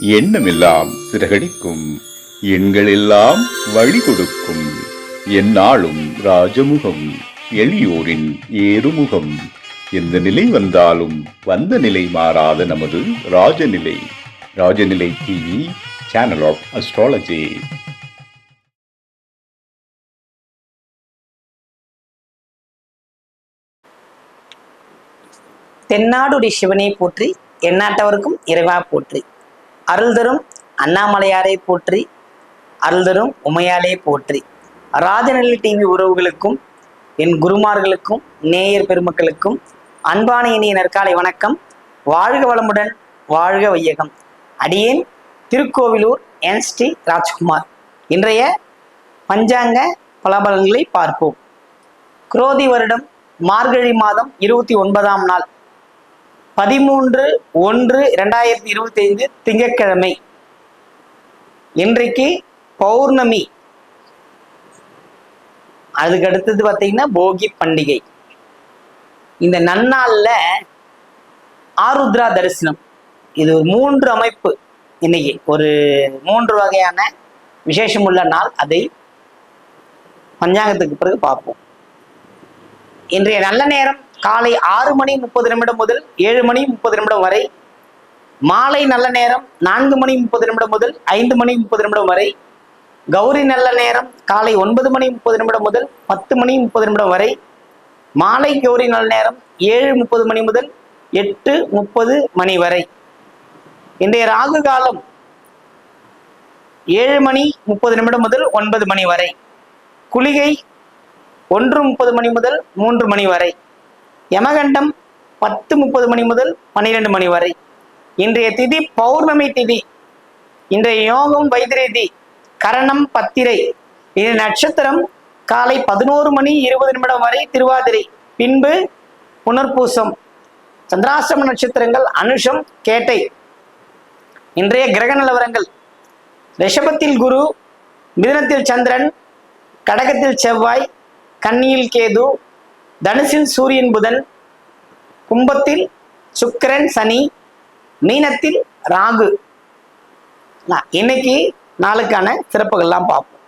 எண்ணமெல்லாம் சிறகடிக்கும். எண்களெல்லாம் வழி கொடுக்கும் எந்நாளும் ராஜமுகம் எளியோரின் ஏறுமுகம். எந்த நிலை வந்தாலும் வந்த நிலை மாறாத நமது Rajanilai. Rajanilai TV channel of astrology தென்னாடுடைய சிவனை போற்றி எண்ணாட்டவருக்கும் இறைவா போற்றி. அருள் தரும் அண்ணாமலையாரை போற்றி அருள் தரும் உமையாலே போற்றி. ராஜநிலை டிவி உறவுகளுக்கும் என் குருமார்களுக்கும் நேயர் பெருமக்களுக்கும் அன்பான இனிய நற்காலை வணக்கம். வாழ்க வளமுடன் வாழ்க வையகம். அடியேன் திருக்கோவிலூர் என் ஸ்ரீ ராஜ்குமார். இன்றைய பஞ்சாங்க பலபலன்களை பார்ப்போம். குரோதி வருடம் மார்கழி மாதம் இருபத்தி ஒன்பதாம் நாள். பதிமூன்று ஒன்று இரண்டாயிரத்தி இருபத்தி ஐந்து திங்கட்கிழமை. இன்றைக்கு பௌர்ணமி. அதுக்கு அடுத்தது பார்த்தீங்கன்னா போகி பண்டிகை. இந்த நன்னாளில் ஆருத்ரா தரிசனம். இது மூன்று அமைப்பு இன்னைக்கு. ஒரு மூன்று வகையான விசேஷமுள்ள நாள். அதை பஞ்சாங்கத்துக்கு பிறகு பார்ப்போம். இன்றைய நல்ல நேரம் காலை ஆறு மணி முப்பது நிமிடம் முதல் ஏழு மணி முப்பது நிமிடம் வரை மாலை நல்ல நேரம் நான்கு மணி முப்பது நிமிடம் முதல் ஐந்து மணி முப்பது நிமிடம் வரை கௌரி நல்ல நேரம் காலை ஒன்பது மணி முப்பது நிமிடம் முதல் பத்து மணி முப்பது நிமிடம் வரை மாலை கௌரி நல்ல நேரம் ஏழு முப்பது மணி முதல் எட்டு முப்பது மணி வரை. இன்றைய ராகு காலம் ஏழு மணி முப்பது நிமிடம் முதல் ஒன்பது மணி வரை. குளிகை ஒன்று முப்பது மணி முதல் மூன்று மணி வரை. யமகண்டம் பத்து முப்பது மணி முதல் பன்னிரெண்டு மணி வரை. இன்றைய திதி பௌர்ணமி திதி. இன்றைய யோகம் வைத்திரதி கரணம் பத்திரை. இது நட்சத்திரம் காலை பதினோரு மணி இருபது நிமிடம் வரை திருவாதிரை. பின்பு புனர்பூசம். சந்திராசிரம நட்சத்திரங்கள் அனுஷம் கேட்டை. இன்றைய கிரக நிலவரங்கள். ரிஷபத்தில் குரு மிதனத்தில் சந்திரன் கடகத்தில் செவ்வாய் கன்னியில் கேது தனுசில் சூரியன் புதன் கும்பத்தில் சுக்கிரன் சனி மீனத்தில் ராகு. இன்னைக்கு நாளுக்கான சிறப்புகள்லாம் பார்ப்போம்.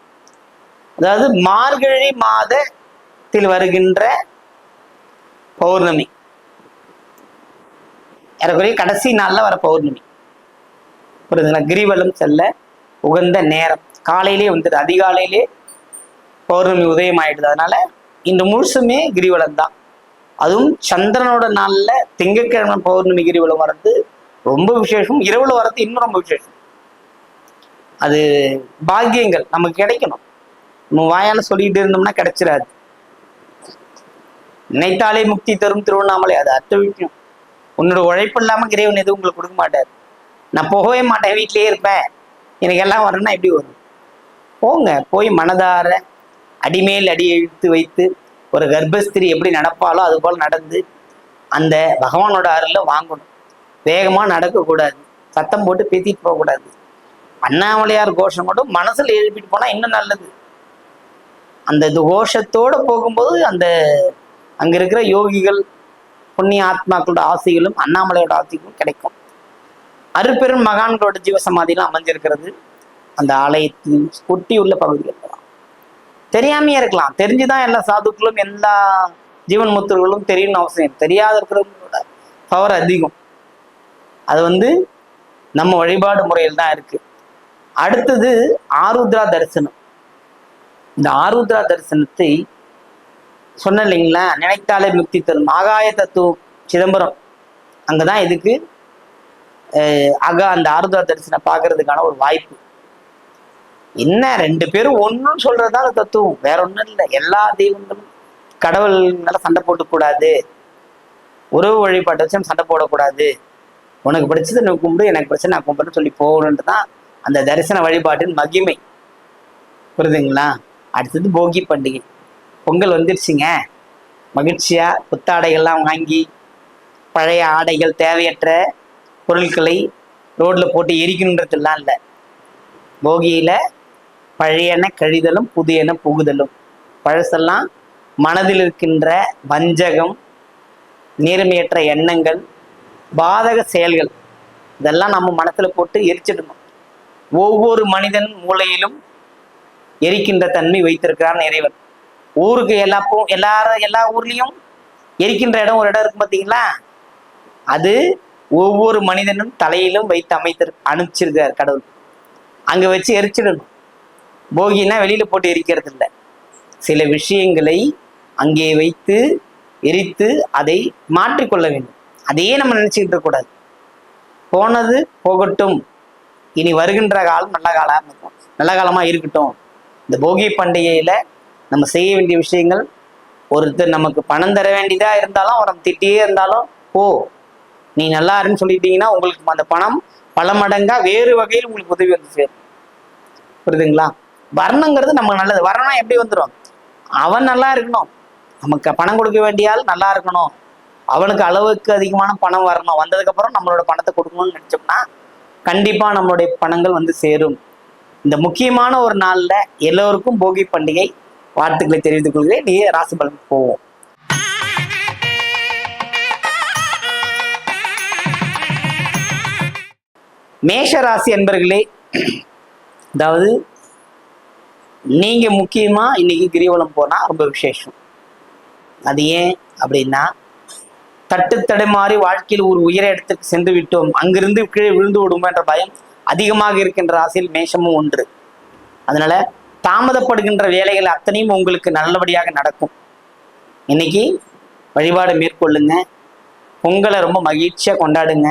அதாவது மார்கழி மாதத்தில் வருகின்ற பௌர்ணமி. ஏறக்குறைய கடைசி நாளில் வர பௌர்ணமி. புரியுதுங்களா கிரிவலம் செல்ல உகந்த நேரம். காலையிலே வந்துடுது. அதிகாலையிலே பௌர்ணமி உதயம் ஆயிடுது அதனால இந்த முழுசுமே கிரிவலம் தான். அதுவும் சந்திரனோட நாள்ல திங்கட்கிழமை பௌர்ணமி கிரிவலம் வர்றது ரொம்ப விசேஷம் இரவுல வர்றது இன்னும் ரொம்ப விசேஷம். அது பாக்கியங்கள் நமக்கு கிடைக்கணும். நம்ம வாயால சொல்லிட்டு இருந்தோம்னா கிடைச்சிடாது நினைத்தாலே முக்தி தரும் திருவண்ணாமலை அது அர்த்த விஷயம். உன்னோட உழைப்பு இல்லாமல் இறைவன் எதுவும் உங்களுக்கு கொடுக்க மாட்டார். நான் போகவே மாட்டேன் வீட்டிலேயே இருப்பேன். எனக்கு எல்லாம் வரணும்னா எப்படி வரும்? போங்க போய் மனதார அடிமேல் அடி இழுத்து வைத்து ஒரு கர்ப்பஸ்திரி எப்படி நடப்பாலோ அது போல் நடந்து அந்த பகவானோட அருளை வாங்கணும். வேகமாக நடக்கக்கூடாது. சத்தம் போட்டு பேசிட்டு போகக்கூடாது. அண்ணாமலையார் கோஷம் மட்டும் மனசில் எழுப்பிட்டு போனால் இன்னும் நல்லது. அந்த இது கோஷத்தோடு போகும்போது அந்த அங்கே இருக்கிற யோகிகள் புண்ணிய ஆத்மாக்களோட ஆசைகளும் அண்ணாமலையோட ஆசைகளும் கிடைக்கும். அருப்பெரும் மகான்களோட ஜீவசமாதிலாம் அமைஞ்சிருக்கிறது. அந்த ஆலயத்தின் ஒட்டி உள்ள பகுதிகள் தெரியாமையே இருக்கலாம். தெரிஞ்சுதான் எல்லா சாதுக்களும் எல்லா ஜீவன் முத்தர்களும் தெரியணும்னு அவசியம் தெரியாத இருக்கிறவங்களோட பவர் அதிகம். அது வந்து நம்ம வழிபாடு முறையில் தான் இருக்கு. அடுத்தது ஆருத்ரா தரிசனம். இந்த ஆருத்ரா தரிசனத்தை சொன்ன இல்லைங்களா? நினைத்தாலே முக்தி தரும். ஆகாய தத்துவம் சிதம்பரம். அங்கதான் இதுக்கு அக அந்த ஆருத்ரா தரிசனம் பார்க்கறதுக்கான ஒரு வாய்ப்பு. என்ன ரெண்டு பேரும் ஒன்றுன்னு சொல்றதா அது தத்துவம். வேற ஒன்றும் இல்லை. எல்லா தெய்வங்களும் கடவுள் மேல சண்டை போட்டுக்கூடாது உறவு வழிபாட்டை வச்சு நம்ம சண்டை போடக்கூடாது. உனக்கு பிடிச்சது நீ கும்பிடு எனக்கு பிடிச்சது நான் கும்பிடுன்னு சொல்லி போகணுன்ட்டு தான் அந்த தரிசன வழிபாட்டின் மகிமை. புரியுதுங்களா? அடுத்தது போகி பண்டிகை. பொங்கல் வந்துருச்சுங்க. மகிழ்ச்சியா புத்தாடைகள்லாம் வாங்கி பழைய ஆடைகள் தேவையற்ற பொருட்களை ரோட்ல போட்டு எரிக்கணுன்றதுலாம் இல்லை. போகியில பழையன கழிதலும் புதியன புகுதலும். பழசெல்லாம் மனதில் இருக்கின்ற வஞ்சகம் நேர்மையற்ற எண்ணங்கள் பாதக செயல்கள் இதெல்லாம் நம்ம மனத்தில் போட்டு எரிச்சிடணும் ஒவ்வொரு மனிதன் மூளையிலும் எரிக்கின்ற தன்மை வைத்திருக்கிறார் இறைவன். ஊருக்கு எல்லா போ எல்லாரும் எல்லா ஊர்லேயும் எரிக்கின்ற இடம் ஒரு இடம் இருக்கும் பார்த்தீங்களா அது ஒவ்வொரு மனிதனும் தலையிலும் வைத்து அமைத்திரு அனுப்பிச்சிருக்கார் கடவுள். அங்கே வச்சு எரிச்சிடணும். போகினா வெளியில போட்டு எரிக்கிறது இல்லை சில விஷயங்களை அங்கே வைத்து எரித்து அதை மாற்றிக்கொள்ள வேண்டும். அதையே நம்ம நினைச்சுக்கிட்டு இருக்கக்கூடாது. போனது போகட்டும். இனி வருகின்ற காலம் நல்ல காலம் இருக்கும். நல்ல காலமா இருக்கட்டும். இந்த போகி பண்டிகையில நம்ம செய்ய வேண்டிய விஷயங்கள் ஒருத்தர் நமக்கு பணம் தர வேண்டியதா இருந்தாலும் அவரை திட்டியே இருந்தாலும் ஓ நீ நல்லா இருன்னு சொல்லிட்டீங்கன்னா உங்களுக்கு அந்த பணம் பல மடங்கா வேறு வகையில் உங்களுக்கு உதவி வந்து சேரும். புரியுதுங்களா? வர்ணங்கிறது நமக்கு நல்லது. வரணும் எப்படி வந்துடும் அவன் நல்லா இருக்கணும். நமக்கு பணம் கொடுக்க வேண்டிய ஆள் நல்லா இருக்கணும். அவனுக்கு அளவுக்கு அதிகமான பணம் வரணும். வந்ததுக்கு அப்புறம் நம்மளோட பணத்தை கொடுக்கணும்னு நினைச்சோம்னா கண்டிப்பா நம்மளுடைய பணங்கள் வந்து சேரும். இந்த முக்கியமான ஒரு நாள்ல எல்லோருக்கும் போகி பண்டிகை வாழ்த்துக்களை தெரிவித்துக் கொள்கிறேன். நீ ராசி பலன் போவோம். மேஷ ராசி என்பர்களே அதாவது நீங்க முக்கியமா இன்னைக்கு கிரிவலம் போனா ரொம்ப விசேஷம். அது ஏன் அப்படின்னா தட்டு தடுமாறி வாழ்க்கையில் ஒரு உயர இடத்துக்கு சென்று விட்டோம். அங்கிருந்து கீழே விழுந்து விடுமோ என்ற பயம் அதிகமாக இருக்கின்ற ராசியில் மேஷமும் ஒன்று. அதனால தாமதப்படுகின்ற வேலைகள் அத்தனையும் உங்களுக்கு நல்லபடியாக நடக்கும். இன்னைக்கு வழிபாடு மேற்கொள்ளுங்க. பொங்கலை ரொம்ப மகிழ்ச்சியாக கொண்டாடுங்க.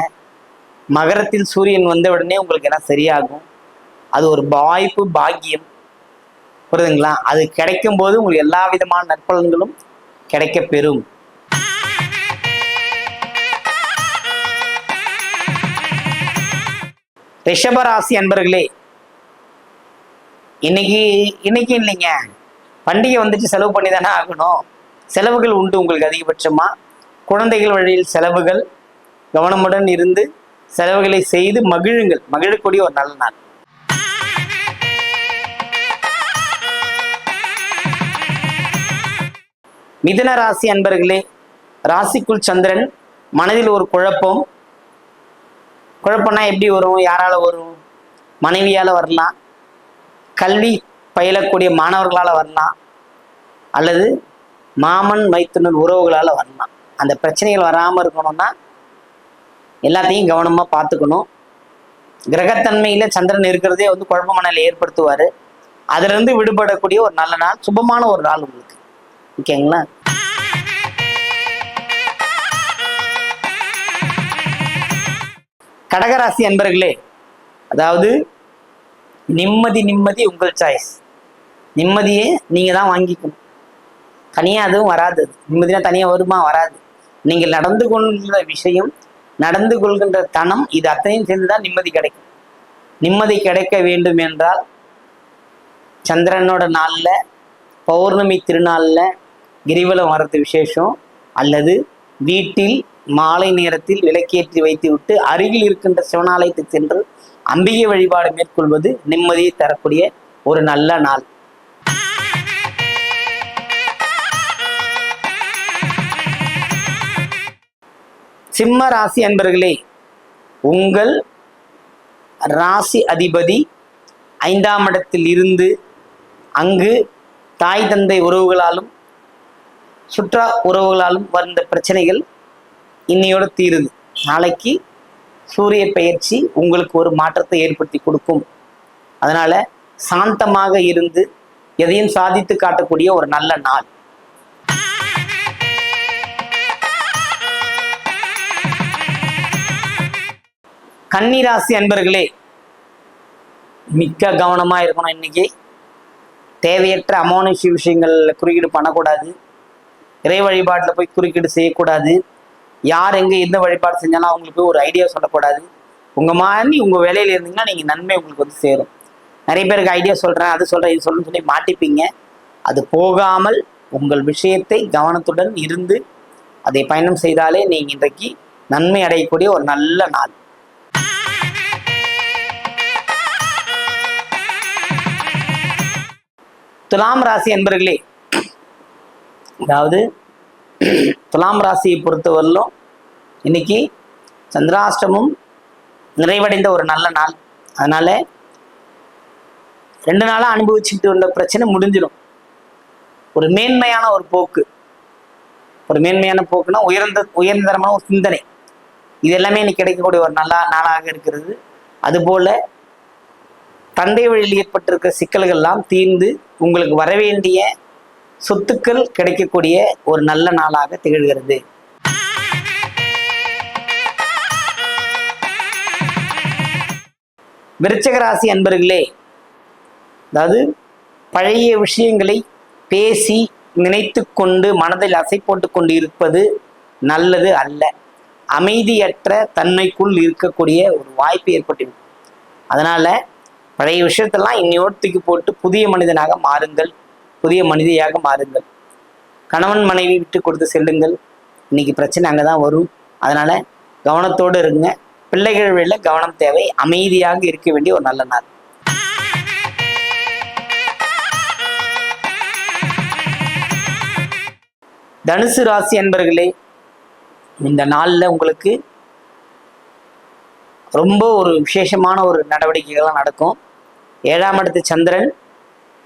மகரத்தில் சூரியன் வந்த உடனே உங்களுக்கு எல்லாம் சரியாகும். அது ஒரு வாய்ப்பு பாக்கியம். புரியுதுங்களா? அது கிடைக்கும் போது உங்களுக்கு எல்லா விதமான நற்பலன்களும் கிடைக்க பெறும் ரிஷபராசி அன்பர்களே இன்னைக்கு இன்னைக்கு இல்லைங்க. பண்டிகை வந்துட்டு செலவு பண்ணி தானே ஆகணும். செலவுகள் உண்டு உங்களுக்கு அதிகபட்சமா. குழந்தைகள் வழியில் செலவுகள் கவனமுடன் இருந்து செலவுகளை செய்து மகிழுங்கள். மகிழக்கூடிய ஒரு நல்ல நாள். மிதுன ராசி அன்பர்களே ராசிக்குள் சந்திரன் மனதில் ஒரு குழப்பம். குழப்பம்னா எப்படி வரும்? யாரால வரும்? மனைவியால வரலாம். கல்வி பயிலக்கூடிய மாணவர்களால வரலாம். அல்லது மாமன் மைத்துனர் உறவுகளால் வரலாம். அந்த பிரச்சனைகள் வராமல் இருக்கணும்னா எல்லாத்தையும் கவனமா பார்த்துக்கணும். கிரகத்தன்மையில சந்திரன் இருக்கிறதே வந்து குழப்பமான மனநிலை ஏற்படுத்துவார். அதிலிருந்து விடுபடக்கூடிய ஒரு நல்ல நாள் சுபமான ஒரு நாள் உங்களுக்கு. ஓகேங்களா? கடகராசி அன்பர்களே அதாவது நிம்மதி நிம்மதி உங்கள் சாய்ஸ் நிம்மதியே நீங்க தான் வாங்கிக்கணும். தனியாக அதுவும் வராது. அது. நிம்மதினா தனியா வருமா? வராது. நீங்கள் நடந்து கொள்கின்ற விஷயம் நடந்து கொள்கின்ற தனம் இது அத்தனையும் சேர்ந்துதான் நிம்மதி கிடைக்கும். நிம்மதி கிடைக்க வேண்டும் என்றால் சந்திரனோட நாள்ல பௌர்ணமி திருநாள்ல கிரிவலம் வர்றது விசேஷம் அல்லது வீட்டில் மாலை நேரத்தில் விளக்கேற்றி வைத்துவிட்டு அருகில் இருக்கின்ற சிவனாலயத்துக்கு சென்று அம்பிகை வழிபாடு மேற்கொள்வது நிம்மதியை தரக்கூடிய ஒரு நல்ல நாள். சிம்ம ராசி அன்பர்களே உங்கள் ராசி அதிபதி ஐந்தாம் இடத்தில் இருந்து அங்கு தாய் தந்தை உறவுகளாலும் சுற்றா உறவுகளாலும் வந்த பிரச்சனைகள் இன்னையோட தீருது. நாளைக்கு சூரிய பயிற்சி உங்களுக்கு ஒரு மாற்றத்தை ஏற்படுத்தி கொடுக்கும். அதனால சாந்தமாக இருந்து எதையும் சாதித்து காட்டக்கூடிய ஒரு நல்ல நாள். கன்னிராசி அன்பர்களே மிக்க கவனமா இருக்கணும் இன்னைக்கு. தேவையற்ற அமானுஷ்ய விஷயங்கள்ல குறியீடு பண்ணக்கூடாது. இறை வழிபாட்டில் போய் குறுக்கீடு செய்யக்கூடாது. யார் எங்கே எந்த வழிபாடு செஞ்சாலும் அவங்களுக்கு ஒரு ஐடியா சொல்லக்கூடாது. உங்கள் மாதிரி உங்கள் வேலையில் இருந்தீங்கன்னா நீங்கள் நன்மை உங்களுக்கு வந்து சேரும். நிறைய பேருக்கு ஐடியா சொல்கிறேன் அது சொல்கிறேன் இது சொல்றேன்னு சொல்லி மாட்டிப்பீங்க. அது போகாமல் உங்கள் விஷயத்தை கவனத்துடன் இருந்து அதை பயணம் செய்தாலே நீங்கள் இன்றைக்கு நன்மை அடையக்கூடிய ஒரு நல்ல நாள். துலாம் ராசி என்பர்களே அதாவது துலாம் ராசியை பொறுத்தவரையிலும் இன்னைக்கு சந்திராஷ்டமும் நிறைவடைந்த ஒரு நல்ல நாள். அதனால ரெண்டு நாளாக அனுபவிச்சுட்டு உள்ள பிரச்சனை முடிஞ்சிடும். ஒரு மேன்மையான ஒரு போக்கு. ஒரு மேன்மையான போக்குனா உயர்ந்த உயர்ந்தரமான ஒரு சிந்தனை. இது எல்லாமே இன்னைக்கு கிடைக்கக்கூடிய ஒரு நல்ல நாளாக இருக்கிறது. அதுபோல தந்தை வழியில் ஏற்பட்டிருக்கிற சிக்கல்கள் எல்லாம் தீர்ந்து உங்களுக்கு வரவேண்டிய சொத்துக்கள் கிடைக்கக்கூடிய ஒரு நல்ல நாளாக திகழ்கிறது. விருச்சகராசி அன்பர்களே அதாவது பழைய விஷயங்களை பேசி நினைத்து கொண்டு மனதில் அசை போட்டு கொண்டு இருப்பது நல்லது அல்ல. அமைதியற்ற தன்மைக்குள் இருக்கக்கூடிய ஒரு வாய்ப்பு ஏற்பட்டிருக்கும் அதனால பழைய விஷயத்தெல்லாம் இன்னையோடு தூக்கி போட்டு புதிய மனிதனாக மாறுங்கள். புதிய மனிதியாக மாறுங்கள். கணவன் மனைவி விட்டு கொடுத்து செல்லுங்கள். இன்னைக்கு பிரச்சனை அங்கே தான் வரும். அதனால கவனத்தோடு இருங்க. பிள்ளைகள் வெளில கவனம் தேவை. அமைதியாக இருக்க வேண்டிய ஒரு நல்ல நாள். தனுசு ராசி அன்பர்களே இந்த நாளில் உங்களுக்கு ரொம்ப ஒரு விசேஷமான ஒரு நடவடிக்கைகள்லாம் நடக்கும். ஏழாம் இடத்து சந்திரன்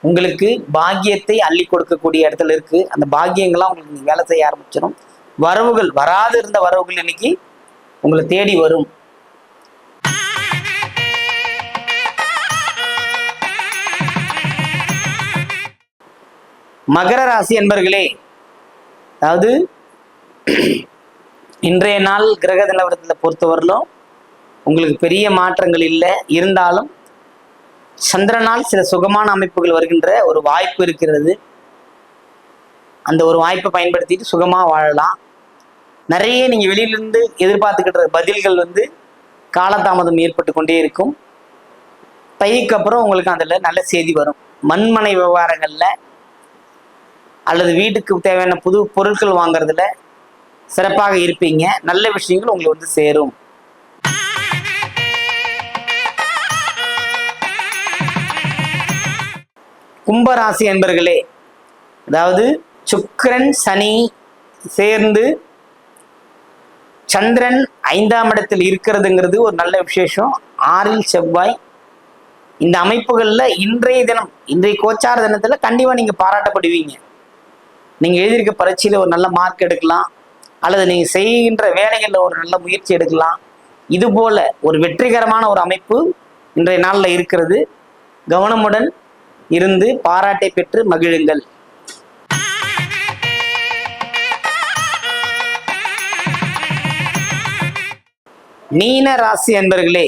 உங்களுக்கு பாக்கியத்தை அள்ளி கொடுக்கக்கூடிய இடத்துல இருக்கு. அந்த பாக்கியங்கள்லாம் உங்களுக்கு நீங்கள் வேலை செய்ய ஆரம்பிச்சிடும் வரவுகள் வராது இருந்த வரவுகள் இன்னைக்கு உங்களை தேடி வரும். மகர ராசி என்பர்களே அதாவது இன்றைய நாள் கிரக நிலவரத்தில் பொறுத்தவரையிலும் உங்களுக்கு பெரிய மாற்றங்கள் இல்லை. இருந்தாலும் சந்திரனால் சில சுகமான அமைப்புகள் வருகின்ற ஒரு வாய்ப்பு இருக்கிறது. அந்த ஒரு வாய்ப்பை பயன்படுத்திட்டு சுகமாக வாழலாம். நிறைய நீங்கள் வெளியிலிருந்து எதிர்பார்த்துக்கிட்ட பதில்கள் வந்து காலதாமதம் ஏற்பட்டு கொண்டே இருக்கும். தைக்கு அப்புறம் உங்களுக்கு அதில் நல்ல செய்தி வரும். மண்மனை விவகாரங்களில் அல்லது வீட்டுக்கு தேவையான புது பொருட்கள் வாங்குறதுல சிறப்பாக இருப்பீங்க. நல்ல விஷயங்கள் உங்களுக்கு வந்து சேரும். கும்பராசி என்பர்களே அதாவது சுக்கரன் சனி சேர்ந்து சந்திரன் ஐந்தாம் இடத்தில் இருக்கிறதுங்கிறது ஒரு நல்ல விசேஷம். ஆறில் செவ்வாய். இந்த அமைப்புகளில் இன்றைய தினம் இன்றைய கோச்சார தினத்தில் கண்டிப்பாக நீங்கள் பாராட்டப்படுவீங்க. நீங்கள் எழுதியிருக்க பரீட்சையில் ஒரு நல்ல மார்க் எடுக்கலாம் அல்லது நீங்கள் செய்கின்ற வேலைகளில் ஒரு நல்ல முயற்சி எடுக்கலாம். இது போல ஒரு வெற்றிகரமான ஒரு அமைப்பு இன்றைய நாளில் இருக்கிறது. கவனமுடன் இருந்து பாராட்டை பெற்று மகிழுங்கள். மீன ராசி அன்பர்களே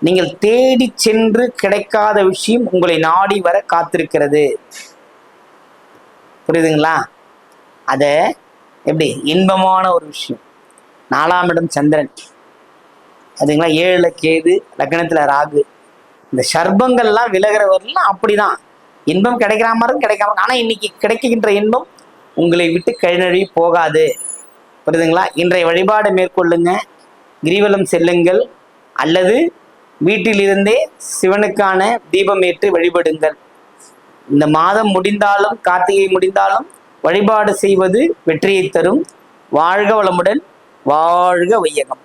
நீங்கள் தேடி சென்று கிடைக்காத விஷயம் உங்களை நாடி வர காத்திருக்கிறது. புரியுதுங்களா? அத எப்படி? இன்பமான ஒரு விஷயம். நாலாம் இடம் சந்திரன். அதுங்களா ஏழுல கேது லக்னத்துல ராகு. இந்த சர்பங்கள்லாம் விலகிறவர்கள்லாம் அப்படிதான். இன்பம் கிடைக்கிற மாதிரி கிடைக்காம ஆனால் இன்னைக்கு கிடைக்கின்ற இன்பம் உங்களை விட்டு கழிநழி போகாது. புரியுதுங்களா? இன்றைய வழிபாடு மேற்கொள்ளுங்க. கிரிவலம் செல்லுங்கள். அல்லது வீட்டிலிருந்தே சிவனுக்கான தீபம் ஏற்றி வழிபடுங்கள். இந்த மாதம் முடிந்தாலும் கார்த்திகை முடிந்தாலும் வழிபாடு செய்வது வெற்றியை தரும். வாழ்க வளமுடன் வாழ்க வையகம்.